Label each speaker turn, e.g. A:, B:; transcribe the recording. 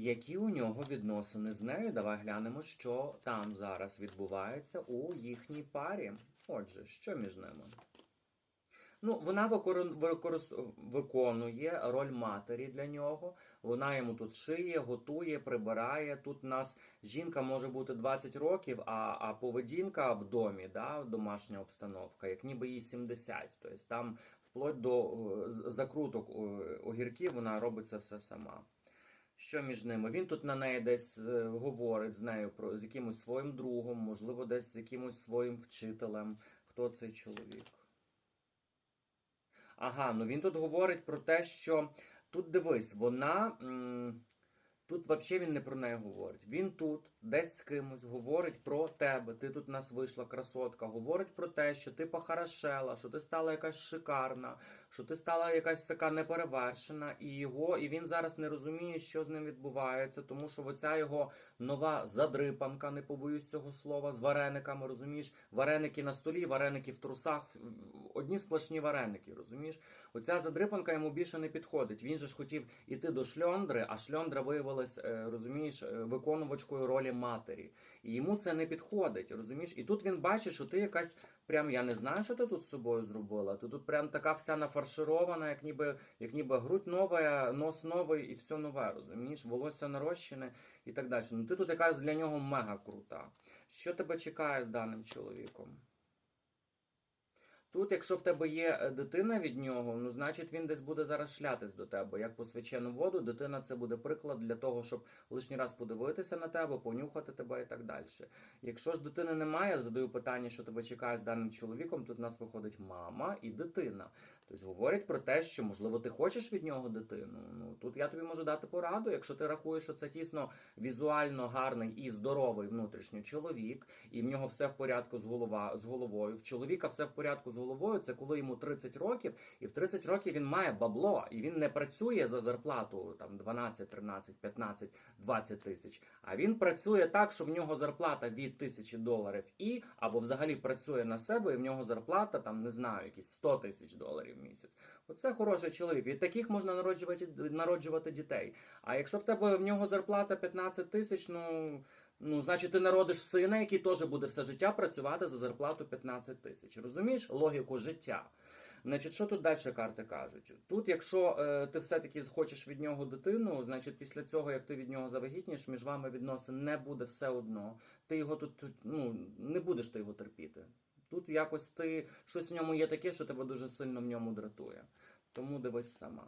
A: Які у нього відносини з нею? Давай глянемо, що там зараз відбувається у їхній парі. Отже, що між ними? Ну, вона виконує роль матері для нього. Вона йому тут шиє, готує, прибирає. Тут у нас жінка може бути 20 років, а, а поведінка в домі, да, домашня обстановка, як ніби їй 70. Тобто там вплоть до е, закруток е, огірків вона робить це все сама. Що між ними? Він тут на неї десь е, говорить з нею про з якимось своїм другом, можливо, десь з якимось своїм вчителем. Хто цей чоловік? Ага, ну він тут говорить про те, що тут дивись, вона. Тут взагалі він не про неї говорить. Він тут десь з кимось говорить про тебе. Ти тут нас вийшла красотка. Говорить про те, що ти похорошела, що ти стала якась шикарна, що ти стала якась така неперевершена, і його, і він зараз не розуміє, що з ним відбувається, тому що оця його нова задрипанка, не побоюсь цього слова, з варениками, розумієш? Вареники на столі, вареники в трусах, одні сплошні вареники, розумієш? Оця задрипанка йому більше не підходить. Він же ж хотів іти до шльондри, а шльондра виявилась, е, розумієш, е, виконувачкою ролі матері. І йому це не підходить, розумієш? І тут він бачить, що ти якась, прям я не знаю, що ти тут з собою зробила. Ти тут прям така вся нафарширована, як ніби, як ніби грудь нова, нос новий і все нове, розумієш? Волосся нарощене і так далі. Ну ти тут якась для нього мега крута. Що тебе чекає з даним чоловіком? Тут, якщо в тебе є е, дитина від нього, ну значить він десь буде зараз шлятись до тебе. Як по свячену воду, дитина це буде приклад для того, щоб лишній раз подивитися на тебе, понюхати тебе і так далі. Якщо ж дитини немає, задаю питання, що тебе чекає з даним чоловіком. Тут у нас виходить мама і дитина. Тобто говорять про те, що можливо ти хочеш від нього дитину. Ну тут я тобі можу дати пораду. Якщо ти рахуєш, що це тісно візуально гарний і здоровий внутрішній чоловік, і в нього все в порядку з голова з головою. В чоловіка все в порядку з головою. Це коли йому 30 років, і в 30 років він має бабло, і він не працює за зарплату там 12, 13, 15, 20 тисяч. А він працює так, що в нього зарплата від тисячі доларів і або взагалі працює на себе, і в нього зарплата там не знаю, якісь 100 тисяч доларів в місяць. Оце хороший чоловік. Від таких можна народжувати народжувати дітей. А якщо в тебе в нього зарплата 15 тисяч, ну. Ну, значить, ти народиш сина, який теж буде все життя працювати за зарплату 15 тисяч. Розумієш логіку життя? Значить, що тут далі карти кажуть? Тут, якщо е, ти все-таки хочеш від нього дитину, значить, після цього, як ти від нього завагітнієш, між вами відносин не буде все одно. Ти його тут ну, не будеш ти його терпіти. Тут якось ти щось в ньому є таке, що тебе дуже сильно в ньому дратує. Тому дивись сама.